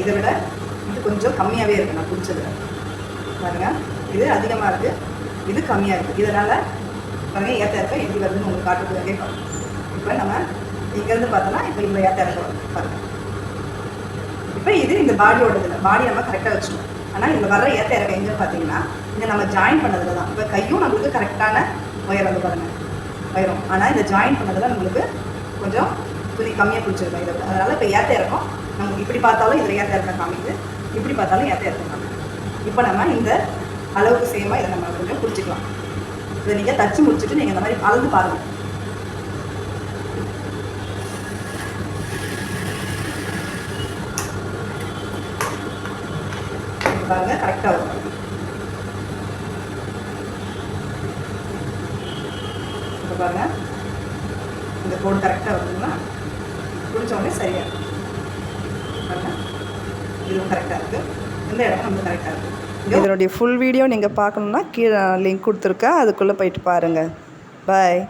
இதை விட இது கொஞ்சம் கம்மியாகவே இருக்குது நான் பிடிச்சதுல பாருங்க இது அதிகமாக இருக்குது இது கம்மியாக இருக்குது இதனால் பாருங்கள் ஏற்ற இருக்க எப்படி வருதுன்னு உங்களுக்கு காட்டுறதுக்காகவே பாருங்க இப்போ நம்ம இங்கேருந்து பார்த்தோன்னா இப்போ இவ்வளோ ஏற்ற இருக்க வரும். பாருங்கள் இப்போ இது இந்த பாடியோடது இல்லை பாடி நம்ம கரெக்டாக வச்சுக்கணும் ஆனால் இதில் வர ஏற்ற இறக்க எங்கே பார்த்தீங்கன்னா இங்கே நம்ம ஜாயின் பண்ணதில் தான். இப்போ கையும் நம்மளுக்கு கரெக்டான உயரம் வந்து பாருங்கள் உயரும் ஆனால் இந்த ஜாயின் பண்ணதில் நம்மளுக்கு கொஞ்சம் துணி கம்மியாக பிடிச்சிருக்கோம் இதை அதனால் இப்போ ஏற்ற இறக்கம். நமக்கு இப்படி பார்த்தாலும் இதில் ஏற்ற இறக்கம் காமிக்குது. இப்படி பார்த்தாலும் ஏற்ற இறக்கம் காமிக்குது. இப்போ நம்ம இந்த அளவுக்கு சேமாக இதை நம்ம கொஞ்சம் பிடிச்சிக்கலாம். இதை நீங்கள் தச்சு முடிச்சுட்டு நீங்கள் இந்த மாதிரி அளந்து பாருங்கள் இங்க பாருங்க கரெக்டாக வரும். பாருங்க. இந்த கோடு கரெக்டாக வருதுங்களா பிடிச்ச உடனே இருக்கும். இதுவும் கரெக்டாக இருக்குது இந்த இடம் வந்து கரெக்டாக இருக்குது இதனுடைய ஃபுல் வீடியோ நீங்கள் பார்க்கணுன்னா கீழே லிங்க் கொடுத்துருக்கேன். அதுக்குள்ளே போயிட்டு பாருங்கள் பாய்